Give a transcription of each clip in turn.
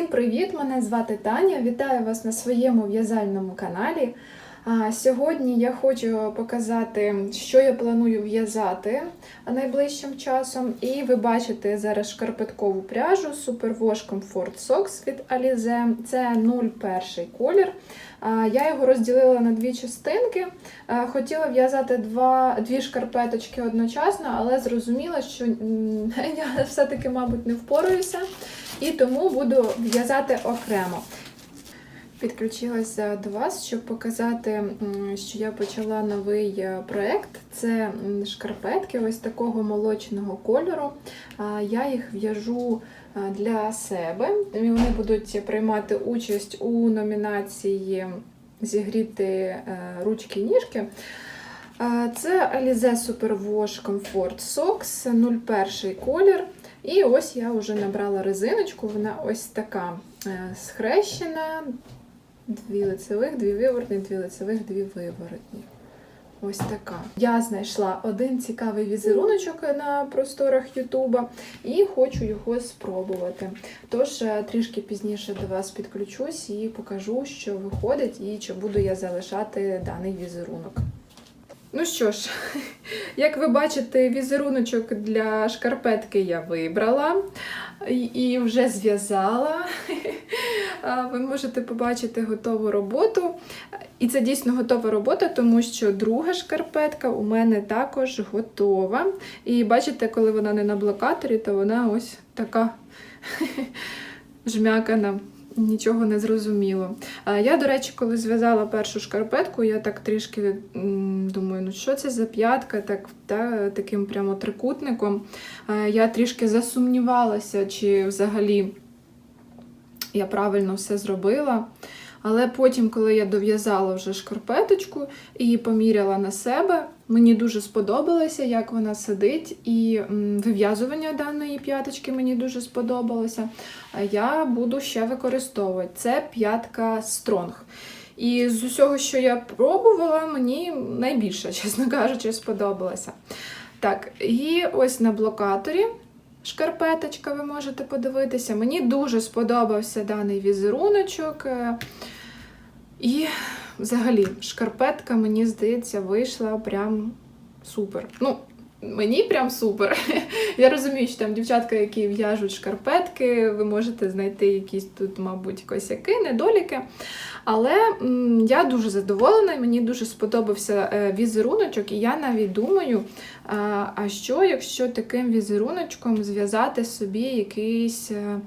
Всім привіт! Мене звати Таня. Вітаю вас на своєму в'язальному каналі. Сьогодні я хочу показати, що я планую в'язати найближчим часом. І ви бачите зараз шкарпеткову пряжу Superwash Comfort Socks від Alize. Це 01 колір. Я його розділила на дві частинки. Хотіла в'язати дві шкарпеточки одночасно, але зрозуміла, що я все-таки, мабуть, не впораюся. І тому буду в'язати окремо. Підключилася до вас, щоб показати, що я почала новий е, проєкт. Це шкарпетки ось такого молочного кольору. Я їх в'яжу е, для себе. І Вони будуть приймати участь у номінації Зігріти е, ручки ніжки. Е, Це Alize Superwash Comfort Socks 01 колір. І ось я вже набрала резиночку, вона ось така е, схрещена. Дві лицевих, дві виворотні, дві лицевих, дві виворотні. Ось така. Я знайшла один цікавий візеруночок на просторах Ютуба і хочу його спробувати. Тож е, трішки пізніше до вас підключусь і покажу, що виходить, і чи буду я залишати даний візерунок. Ну що ж, як ви бачите, візеруночок для шкарпетки я вибрала і- вже зв'язала. Ви можете побачити готову роботу. І це дійсно готова робота, тому що друга шкарпетка у мене також готова. І бачите, коли вона не на блокаторі, то вона ось така жмякана. Нічого не зрозуміло. Я, до речі, коли зв'язала першу шкарпетку, я так трішки думаю, ну що це за п'ятка, так, та, таким прямо трикутником. Я трішки засумнівалася, чи взагалі я правильно все зробила. Але потім, коли я дов'язала вже шкарпеточку і поміряла на себе, мені дуже сподобалося, як вона сидить, і вив'язування даної п'яточки мені дуже сподобалося. Я буду ще використовувати. Це п'ятка Strong. І з усього, що я пробувала, мені найбільше, чесно кажучи, сподобалося. Так, і ось на блокаторі шкарпеточка, ви можете подивитися. Мені дуже сподобався даний візеруночок. е, І взагалі шкарпетка, мені здається, вийшла прям супер. Ну, мені прям супер. Я розумію, що там дівчатка, які в'яжуть шкарпетки, ви можете знайти якісь тут, мабуть, косяки, недоліки. Але м, я дуже задоволена, мені дуже сподобався е, візеруночок, і я навіть думаю, а, а що, якщо таким візеруночком зв'язати собі якийсь е,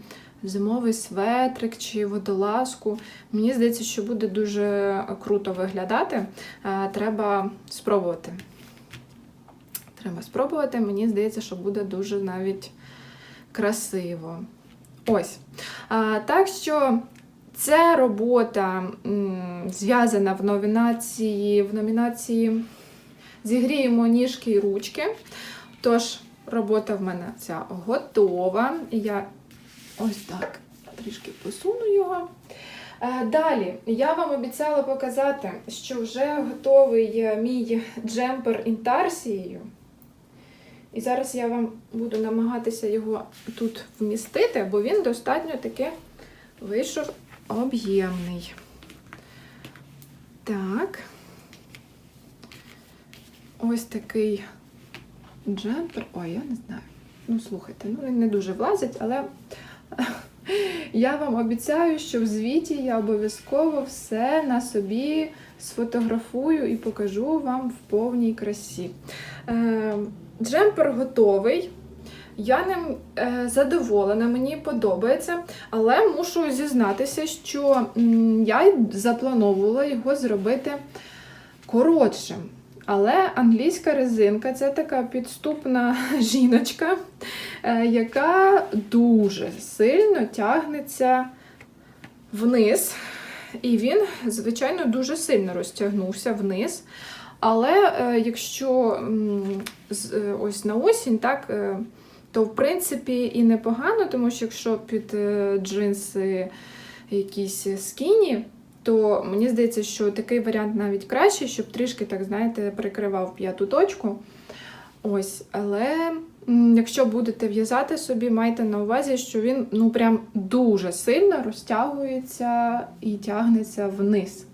зимовий светрик чи водолазку. Мені здається, що буде дуже круто виглядати. Е, Треба спробувати. Треба спробувати. Мені здається, що буде дуже навіть красиво. Ось. А, так що ця робота зв'язана в номінації, в номінації Зігріємо ніжки і ручки. Тож, робота в мене ця готова. Я ось так трішки посуну його. Е, Далі я вам обіцяла показати, що вже готовий мій джемпер інтарсією. І зараз я вам буду намагатися його тут вмістити, бо він достатньо таки вийшов об'ємний. Так. Ось такий джемпер. Ой, я не знаю. Ну, слухайте, ну він не дуже влазить, але я вам обіцяю, що в звіті я обов'язково все на собі сфотографую і покажу вам в повній красі. Джемпер готовий. Я ним е, задоволена, мені подобається, але мушу зізнатися, що я заплановувала його зробити коротшим. Але англійська резинка це така підступна жіночка, е, яка дуже сильно тягнеться вниз. І він, звичайно, дуже сильно розтягнувся вниз. Але е, якщо е, ось на осінь, так, е, то в принципі і непогано, тому що якщо під джинси якісь скіні, то мені здається, що такий варіант навіть кращий, щоб трішки, так знаєте, прикривав п'яту точку. Ось, але якщо будете в'язати собі, майте на увазі, що він ну прям дуже сильно розтягується і тягнеться вниз.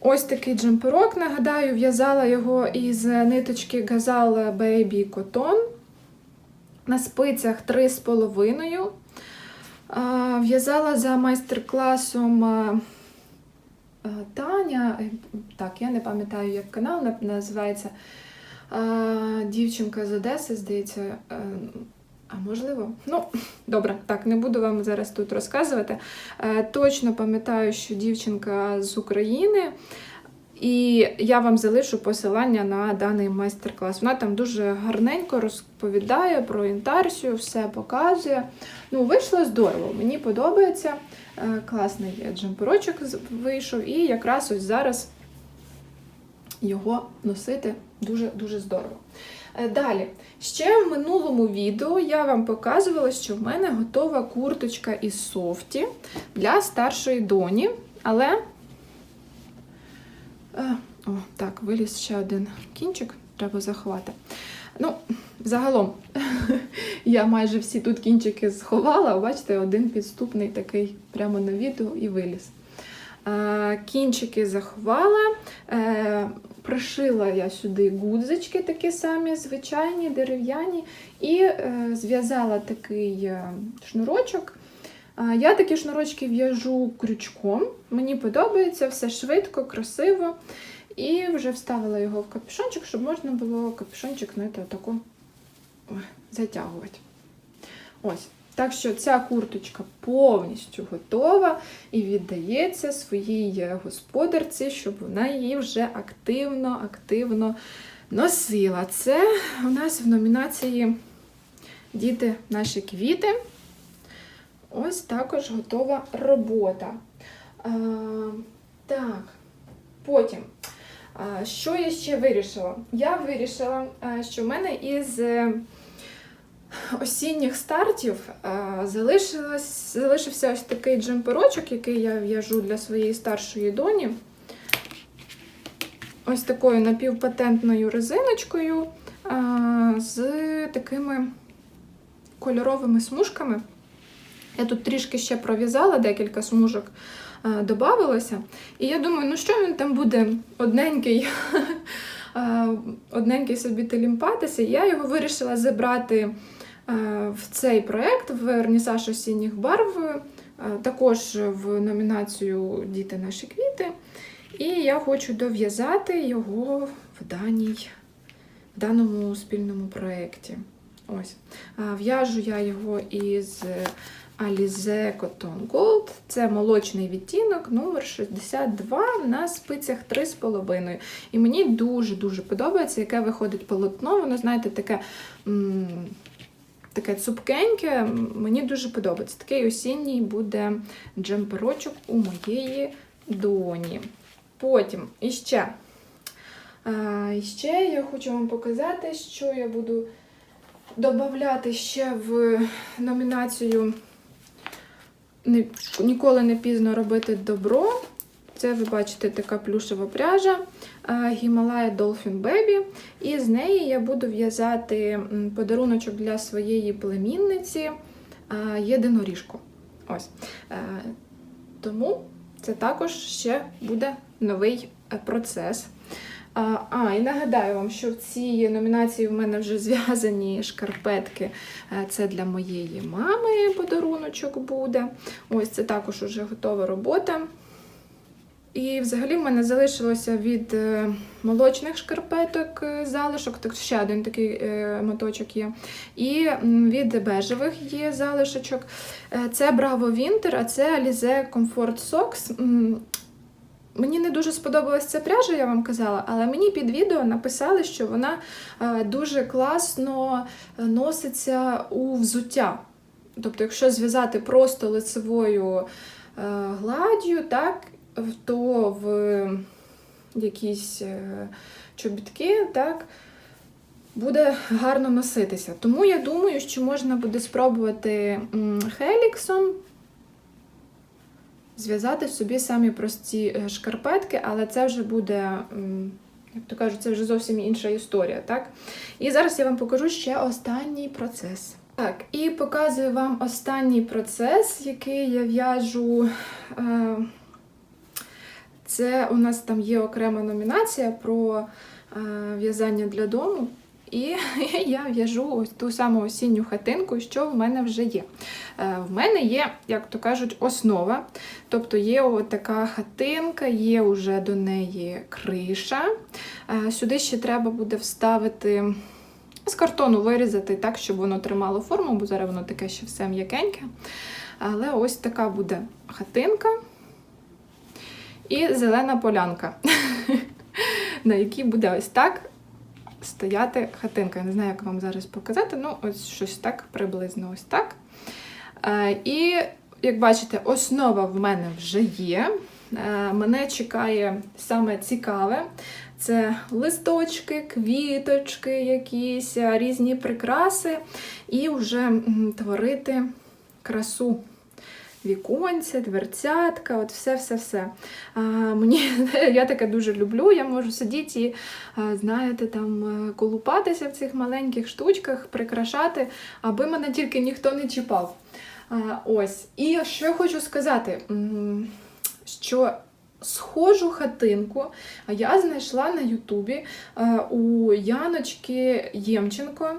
Ось такий джемперок. Нагадаю, в'язала його із ниточки Gazal Baby Cotton на спицях 3,5. В'язала за майстер-класом Таня. е, Так, я не пам'ятаю, як канал називається. Дівчинка з Одеси, здається. А можливо? Ну, добре, так, не буду вам зараз тут розказувати. Е, Точно пам'ятаю, що дівчинка з України. І я вам залишу посилання на даний майстер-клас. Вона там дуже гарненько розповідає про інтарсію, все показує. Ну, вийшло здорово, мені подобається. Е, Класний джемперочок вийшов, і якраз ось зараз його носити дуже-дуже здорово. Е, Далі, ще в минулому відео я вам показувала, що в мене готова курточка із софті для старшої доні, але Е, О, так, виліз ще один кінчик, треба заховати. Ну, загалом, я майже всі тут кінчики сховала, бачите, один підступний такий прямо на відео і виліз. Е, Кінчики заховала, пришила я сюди гудзички такі самі, звичайні, дерев'яні, і е, зв'язала такий е, шнурочок. Я такі шнурочки в'яжу крючком. Мені подобається, все швидко, красиво. І вже вставила його в капюшончик, щоб можна було капюшончик знаєте, ой, затягувати. Ось. Так що ця курточка повністю готова і віддається своїй господарці, щоб вона її вже активно, активно носила. Це у нас в номінації Діти наші квіти. Ось також готова робота. А, так, потім. Що я ще вирішила? Я вирішила, що в мене із осінніх стартів залишився ось такий джемперочок, який я в'яжу для своєї старшої доні. Ось такою напівпатентною резиночкою з такими кольоровими смужками. Я тут трішки ще пров'язала, декілька смужок е, додавалося. І я думаю, ну що він там буде одненький, е, одненький собі телімпатися. Я його вирішила забрати е, в цей проєкт, в Вернісаж осінніх барв, е, також в номінацію Діти наші квіти. І я хочу дов'язати його в, даній, в даному спільному проєкті. Ось. В'яжу я його із Alize Cotton Gold. Це молочний відтінок, номер 62 на спицях 3,5. І мені дуже-дуже подобається, яке виходить полотно. Воно, знаєте, таке. Таке цупкеньке, мені дуже подобається. Такий осінній буде джемперочок у моєї доні. Потім іще. А, іще я хочу вам показати, що я буду додати ще в номінацію «Ні- Ніколи не пізно робити добро. Це ви бачите така плюшева пряжа а, Himalaya Dolphin Baby. І з неї я буду в'язати подаруночок для своєї племінниці а, єдиноріжку. Ось. Е, Тому це також ще буде новий е, процес. А, і нагадаю вам, що в цій номінації в мене вже зв'язані шкарпетки. Е, Це для моєї мами подаруночок буде. Ось це також уже готова робота. І взагалі в мене залишилося від е, молочних шкарпеток е, залишок, так ще один такий е, моточок є. І від бежевих є залишочок. Е, Це Bravo Winter, а це Alize Comfort Socks. Мені не дуже сподобалась ця пряжа, я вам казала, але мені під відео написали, що вона дуже класно носиться у взуття. Тобто, якщо зв'язати просто лицевою гладдю, так, то в якісь е, чобітки, так, буде гарно носитися. Тому я думаю, що можна буде спробувати хеліксом зв'язати собі самі прості е, шкарпетки, але це вже буде як то кажуть, це вже зовсім інша історія, так? І зараз я вам покажу ще останній процес. Так, і показую вам останній процес, який я в'яжу. Це у нас там є окрема номінація про е, в'язання для дому. І я в'яжу ось ту саму осінню хатинку, що в мене вже є. Е, В мене є, як то кажуть, основа. Тобто є така хатинка, є вже до неї криша. Е, Сюди ще треба буде вставити з картону вирізати так, щоб воно тримало форму, бо зараз воно таке ще все м'якеньке. Але ось така буде хатинка і зелена полянка, на якій буде ось так стояти хатинка. Я не знаю, як вам зараз показати, ну ось щось так приблизно ось так. Е, І, як бачите, основа в мене вже є. Е, Мене чекає саме цікаве. Це листочки, квіточки, якісь різні прикраси, і вже творити красу. Віконця, дверцятка, от все-все-все. Мені, я таке дуже люблю, я можу сидіти і, знаєте, там е, колупатися в цих маленьких штучках, прикрашати, аби мене тільки ніхто не чіпав. Ось. І що я хочу сказати, що схожу хатинку я знайшла на Ютубі е, у Яночки Ємченко.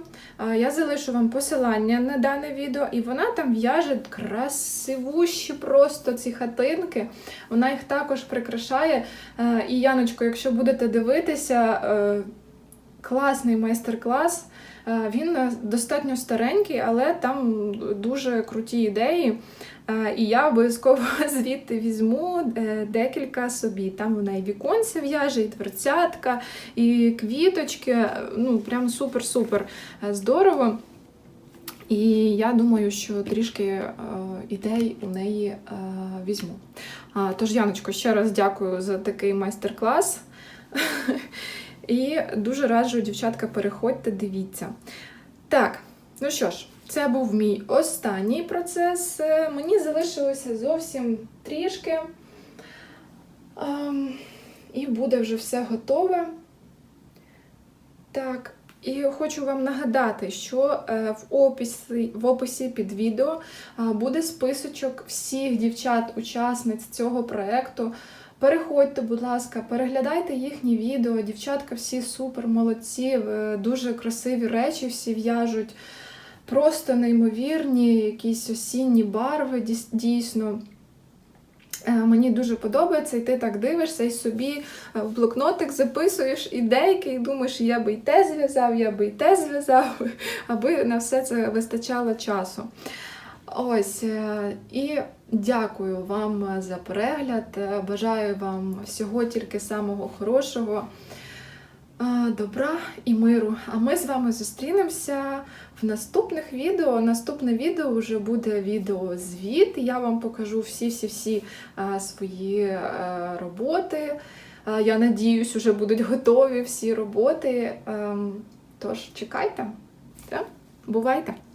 Е, Я залишу вам посилання на дане відео, і вона там в'яже красивущі просто ці хатинки. Вона їх також прикрашає. Е, І Яночко, якщо будете дивитися, класний майстер-клас. Він достатньо старенький, але там дуже круті ідеї. Е, І я обов'язково звідти візьму е, декілька собі. Там вона і віконця в'яже, і дверцятка, і квіточки. Е, Ну, прям супер-супер здорово. І я думаю, що трішки ідей у неї візьму. Тож, Яночко, ще раз дякую за такий майстер-клас. І дуже раджу, дівчатка, переходьте, дивіться. Так, ну що ж, це був мій останній процес. Мені залишилося зовсім трішки. Ем, і буде вже все готове. Так, і хочу вам нагадати, що е, в описі, в описі під відео е, буде списочок всіх дівчат-учасниць цього проєкту. Переходьте, будь ласка, переглядайте їхні відео. Дівчатка всі супер молодці, е, дуже красиві речі всі в'яжуть. Просто неймовірні, якісь осінні барви, дійсно. Е, Мені дуже подобається, і ти так дивишся і собі е, в блокнотик записуєш ідейки, і думаєш, я би й те зв'язав, я би й те зв'язав, аби на все це вистачало часу. Ось, е, і дякую вам за перегляд. Бажаю вам всього тільки самого хорошого, добра і миру. А ми з вами зустрінемося в наступних відео. Наступне відео вже буде відеозвіт. Я вам покажу всі-всі-всі свої роботи. Я надіюсь, вже будуть готові всі роботи. Ем, Тож чекайте. Бувайте!